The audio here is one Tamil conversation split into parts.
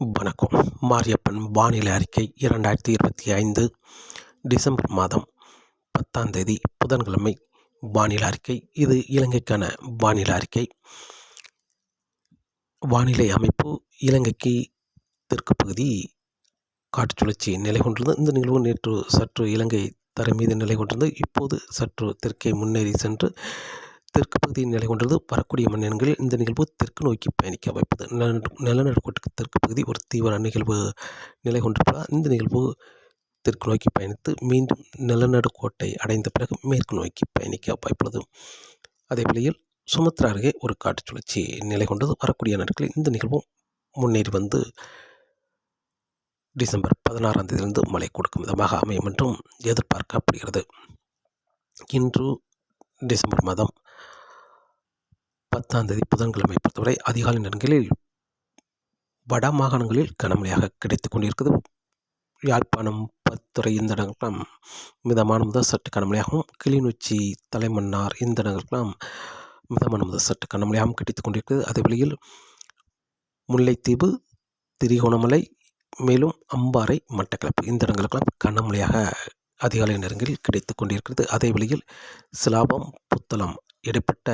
வணக்கம். மாரியப்பன் வானிலை அறிக்கை இரண்டாயிரத்தி இருபத்தி ஐந்து டிசம்பர் மாதம் பத்தாம் தேதி புதன்கிழமை. வானிலை அறிக்கை இது இலங்கைக்கான வானிலை அறிக்கை. வானிலை அமைப்பு இலங்கைக்கு தெற்கு பகுதி காற்றுச் சுழற்சி நிலை கொண்டிருந்தது. இந்த நிகழ்வு நேற்று சற்று இலங்கை தரை மீது நிலை கொண்டிருந்தது. இப்போது சற்று தெற்கே முன்னேறி சென்று தெற்கு பகுதியில் நிலை கொண்டது வரக்கூடிய மணிநேரங்களில் இந்த நிகழ்வு தெற்கு நோக்கி பயணிக்க வைப்பது நிலநடுக்கோட்டுக்கு தெற்கு பகுதி ஒரு தீவிர நிகழ்வு நிலை கொண்டிருப்பதால் இந்த நிகழ்வு தெற்கு நோக்கி பயணித்து மீண்டும் நிலநடுக்கோட்டை அடைந்த பிறகு மேற்கு நோக்கி பயணிக்க வாய்ப்புள்ளது. அதே வேளையில் சுமத்ரா அருகே ஒரு காட்டுச் சுழற்சி நிலை கொண்டது வரக்கூடிய நாட்களில் இந்த நிகழ்வும் முன்னேறி வந்து டிசம்பர் பதினாறாம் தேதியிலிருந்து மழை கொடுக்கும் விதமாக அமையும் என்றும் எதிர்பார்க்கப்படுகிறது. இன்று டிசம்பர் மாதம் பத்தாம் தேதி புதன்கிழமை பொறுத்தவரை அதிகாலை நேரங்களில் வட மாகாணங்களில் கனமழையாக கிடைத்து கொண்டிருக்கிறது. யாழ்ப்பாணம் பத்துறை இந்த இடங்கள்லாம் மிதமான முதல் சற்று கனமழையாகவும் கிளிநொச்சி தலைமன்னார் இந்த இடங்களுக்கெல்லாம் மிதமான முதல் சற்று கனமழையாகவும் கிடைத்து கொண்டிருக்கிறது. அதே வழியில் முல்லைத்தீவு திரிகோணமலை மேலும் அம்பாறை மட்டக்களப்பு இந்த இடங்களுக்கெல்லாம் கனமழையாக அதிகாலை நேரங்களில் கிடைத்து கொண்டிருக்கிறது. அதே வழியில் சிலாபம் புத்தளம் இடைப்பட்ட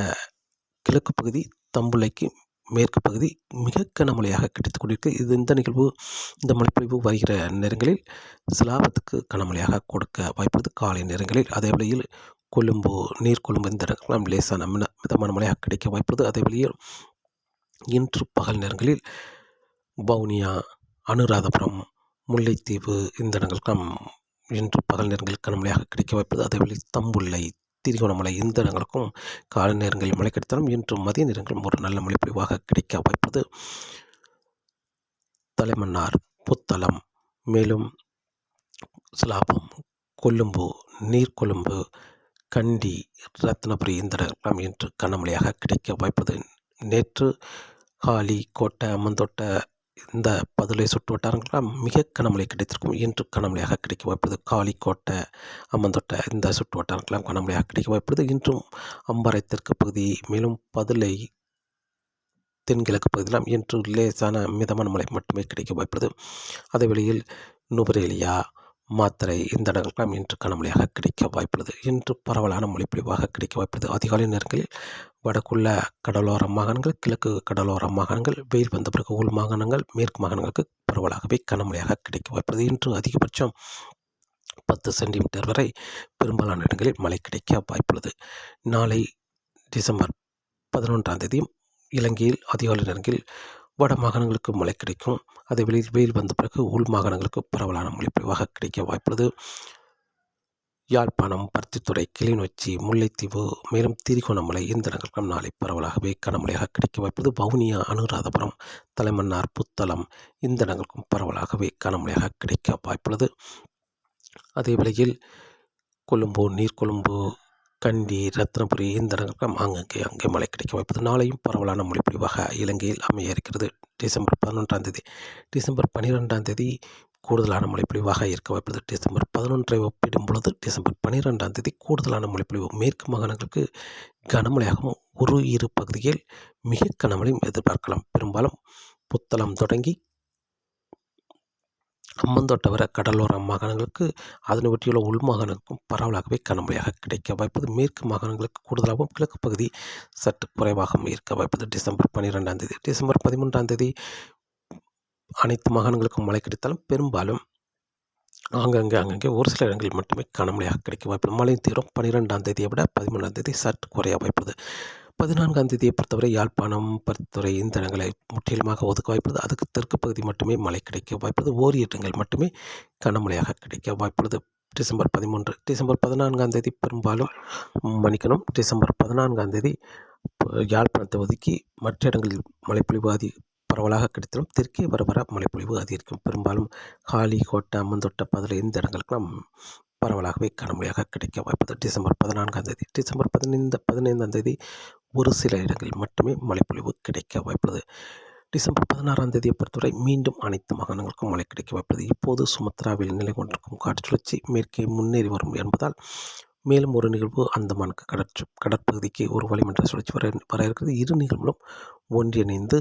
கிழக்கு பகுதி தம்புளைக்கு மேற்கு பகுதி மிக கனமழையாக கிடைத்து கொண்டிருக்கு. இது இந்த நிகழ்வு இந்த மழைப்பொழிவு வருகிற நேரங்களில் சிலாபத்துக்கு கனமழையாக கொடுக்க வாய்ப்புள்ளது. காலை நேரங்களில் அதே வழியில் கொழும்பு நீர்கொழும்பு இந்த இடங்கள்லாம் லேசான மின மிதமான மழையாக கிடைக்க வாய்ப்புள்ளது. அதே வழியில் இன்று பகல் நேரங்களில் வவுனியா அனுராதபுரம் முல்லைத்தீவு இந்த இடங்களுக்கெல்லாம் இன்று பகல் நேரங்களில் கனமழையாக கிடைக்க வாய்ப்பது அதே வழி தம்புள்ளை திருகோணமலை இந்த இடங்களுக்கும் காலை நேரங்களில் மழை கிடைத்தாலும் இன்று மதிய நேரங்களும் ஒரு நல்ல மழை பொழிவாக கிடைக்க வாய்ப்பது தலைமன்னார் புத்தளம் மேலும் சிலாபம் கொழும்பு நீர்கொழும்பு கண்டி ரத்னபுரி இந்த இடங்களும் இன்று கனமழையாக கிடைக்க வாய்ப்பது. நேற்று காலி கோட்டை அம்மந்தோட்ட இந்த பதுளை சுட்டு வட்டாரங்களாம் மிக கனமழை கிடைத்திருக்கும் இன்று கனமழையாக கிடைக்க வாய்ப்புள்ளது. காளிக்கோட்டை அம்மந்தொட்டை இந்த சுட்டு வட்டாரங்களாம் கனமழையாக கிடைக்க வாய்ப்புள்ளது. இன்றும் அம்பாறை தெற்கு பகுதி மேலும் பதுளை தென்கிழக்கு பகுதியெல்லாம் இன்று லேசான மிதமான மழை மட்டுமே கிடைக்க வாய்ப்புள்ளது. அதே வேளையில் நுபரேலியா மாத்திரை இந்த இடங்களுக்கெல்லாம் இன்று கனமழையாக கிடைக்க வாய்ப்புள்ளது. இன்று பரவலான மொழிப்பொழிவாக கிடைக்க வாய்ப்புள்ளது. அதிகாலை நேரங்களில் வடக்குள்ள கடலோர மாகாணங்கள் கிழக்கு கடலோர மாகாணங்கள் வெயில் வந்த பிறகு உள் மாகாணங்கள் மேற்கு மாகாணங்களுக்கு பரவலாகவே கனமழையாக கிடைக்க வாய்ப்புள்ளது. இன்று அதிகபட்சம் பத்து சென்டிமீட்டர் வரை பெரும்பாலான இடங்களில் மழை கிடைக்க வாய்ப்புள்ளது. நாளை டிசம்பர் பதினொன்றாம் தேதியும் இலங்கையில் அதிகாலை நேரங்களில் வட மாகாணங்களுக்கு மழை கிடைக்கும். அதே வெளியில் வெயில் வந்த பிறகு உள் மாகாணங்களுக்கு பரவலான மழை கிடைக்க வாய்ப்புள்ளது. யாழ்ப்பாணம் பருத்தித்துறை கிளிநொச்சி முல்லைத்தீவு மேலும் திரிகோணமலை இந்த நகரம் நாளை பரவலாகவே கனமழையாக கிடைக்க வாய்ப்பது வவுனியா அனுராதபுரம் தலைமன்னார் புத்தளம் இந்த நகருக்கும் பரவலாகவே கனமழையாக கிடைக்க வாய்ப்புள்ளது. அதே வேளையில் கொழும்பு நீர்கொழும்பு கண்டி ரத்னபுரி இந்த நகரம் அங்கங்கே அங்கே மழை கிடைக்க வாய்ப்பது. நாளையும் பரவலான மொழிப்பொழிவாக இலங்கையில் அமைய இருக்கிறது டிசம்பர் பதினொன்றாம் தேதி டிசம்பர் பன்னிரெண்டாம் தேதி கூடுதலான மொழிப்பொழிவாக இருக்க வாய்ப்பது. டிசம்பர் பதினொன்றை ஒப்பிடும் பொழுது டிசம்பர் பன்னிரெண்டாம் தேதி கூடுதலான மொழிப்பொழிவு. மேற்கு மாகாணங்களுக்கு கனமழையாகவும் ஒரு இரு பகுதியில் மிக கனமழையும் எதிர்பார்க்கலாம். பெரும்பாலும் புத்தளம் தொடங்கி அம்மந்தோட்ட வர கடலோர மாகாணங்களுக்கு அதனை ஒட்டியுள்ள உள் மாகாணங்களுக்கும் பரவலாகவே கனமழையாக கிடைக்க வாய்ப்பது. மேற்கு மாகாணங்களுக்கு கூடுதலாகவும் கிழக்கு பகுதி சற்று குறைவாகவும் இருக்க வாய்ப்பது. டிசம்பர் பன்னிரெண்டாம் தேதி டிசம்பர் பதிமூன்றாம் தேதி அனைத்து மாகாணங்களுக்கும் மழை கிடைத்தாலும் பெரும்பாலும் ஆங்கங்கே அங்கங்கே ஒரு சில இடங்களில் மட்டுமே கனமழையாக கிடைக்க வாய்ப்பு. மழை தீவிரம் பன்னிரெண்டாம் தேதியை விட பதிமூன்றாம் தேதி சற்று குறைய வாய்ப்பது. பதினான்காம் தேதியை பொறுத்தவரை யாழ்ப்பாணம் பருத்துறை இந்த இடங்களை முற்றிலுமாக ஒதுக்க வாய்ப்புள்ளது. அதுக்கு தெற்கு பகுதி மட்டுமே மழை கிடைக்க வாய்ப்புள்ளது. ஓரிய இடங்கள் மட்டுமே கனமழையாக கிடைக்க வாய்ப்புள்ளது. டிசம்பர் பதிமூன்று டிசம்பர் பதினான்காம் தேதி பெரும்பாலும் மன்னிக்கணும். டிசம்பர் பதினான்காம் தேதி யாழ்ப்பாணத்தை ஒதுக்கி மற்ற இடங்களில் மழைப்பொழிவு அதி பரவலாக கிடைத்தாலும் தெற்கே வர வர மழைப்பொழிவு அதிகரிக்கும். பெரும்பாலும் காலி கோட்டை அம்மந்தோட்டை பதில் இந்த இடங்களுக்கெல்லாம் பரவலாகவே கனமழையாக கிடைக்க வாய்ப்பது டிசம்பர் பதினான்காம் தேதி டிசம்பர் பதினைந்து பதினைந்தாம் தேதி ஒரு சில இடங்களில் மட்டுமே மழைப்பொழிவு கிடைக்க வாய்ப்புள்ளது. டிசம்பர் பதினாறாம் தேதியை பொறுத்தவரை மீண்டும் அனைத்து மாகாணங்களுக்கும் மழை கிடைக்க வாய்ப்புள்ளது. இப்போது சுமத்ராவில் நிலை கொண்டிருக்கும் காற்று சுழற்சி மேற்கே முன்னேறி வரும் என்பதால் மேலும் ஒரு நிகழ்வு அந்தமானுக்கு கடற் கடற்பகுதிக்கு ஒரு வளிமண்டல சுழற்சி வர வர இருக்கிறது. இரு நிகழ்வுகளும் ஒன்றிணைந்து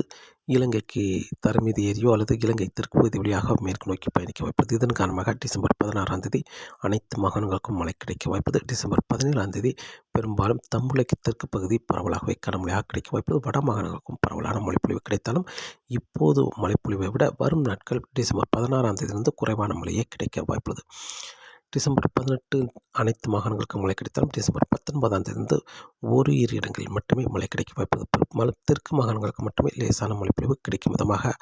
இலங்கைக்கு தரமீது ஏறியோ அல்லது இலங்கை தெற்கு பகுதி வழியாக மேற்கு நோக்கி பயணிக்க வாய்ப்பது. இதன் காரணமாக டிசம்பர் பதினாறாம் தேதி அனைத்து மாகாணங்களுக்கும் மழை கிடைக்க வாய்ப்பது. டிசம்பர் பதினேழாம் தேதி பெரும்பாலும் தமிழக தெற்கு பகுதி பரவலாகவே கனமழையாக கிடைக்க வாய்ப்பது. வட மாகாணங்களுக்கும் பரவலான மழைப்பொழிவு கிடைத்தாலும் இப்போது மழைப்பொழிவை விட வரும் நாட்கள் டிசம்பர் பதினாறாம் தேதியிலிருந்து குறைவான மழையே கிடைக்க வாய்ப்புள்ளது. டிசம்பர் பதினெட்டு அனைத்து மாகாணங்களுக்கும் மழை கிடைத்தாலும் டிசம்பர் பத்தொன்பதாம் தேதி ஒரு இரு இடங்களில் மட்டுமே மழை கிடைக்க வாய்ப்பு தெற்கு மாகாணங்களுக்கு மட்டுமே லேசான மழைப்பொழிவு கிடைக்கும் விதமாக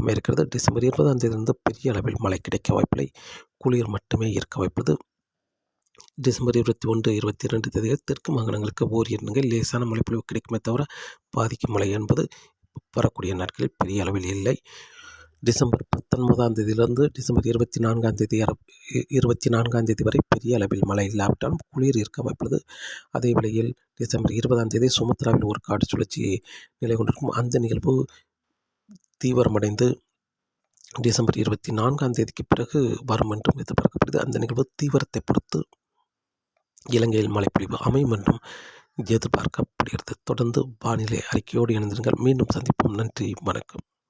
அமையிருக்கிறது டிசம்பர் இருபதாம் தேதியிலிருந்து பெரிய அளவில் மழை கிடைக்க வாய்ப்பில்லை. குளிர் மட்டுமே இருக்க வாய்ப்புள்ளது. டிசம்பர் இருபத்தி ஒன்று இருபத்தி இரண்டு தேதிகள் தெற்கு மாகாணங்களுக்கு ஓர் இடங்கள் லேசான மழைப்பொழிவு கிடைக்குமே தவிர பாதிக்கும் மழை என்பது வரக்கூடிய நாட்களில் பெரிய அளவில் இல்லை. டிசம்பர் பத்தொன்பதாம் தேதியிலிருந்து டிசம்பர் இருபத்தி நான்காம் தேதி இருபத்தி நான்காம் தேதி வரை பெரிய அளவில் மழை இல்லாவிட்டாலும் குளிர் இருக்க வாய்ப்புள்ளது. அதே வேளையில் டிசம்பர் இருபதாம் தேதி சுமத்ராவில் ஒரு காடு சுழற்சி நிலை கொண்டிருக்கும். அந்த நிகழ்வு தீவிரமடைந்து டிசம்பர் இருபத்தி நான்காம் தேதிக்கு பிறகு வரும் என்றும் எதிர்பார்க்கப்படுது. அந்த நிகழ்வு தீவிரத்தை பொறுத்து இலங்கையில் மழைப்பொழிவு அமையும் என்றும் எதிர்பார்க்கப்படுகிறது. தொடர்ந்து வானிலை அறிக்கையோடு இணைந்திருங்கள். மீண்டும் சந்திப்போம். நன்றி. வணக்கம்.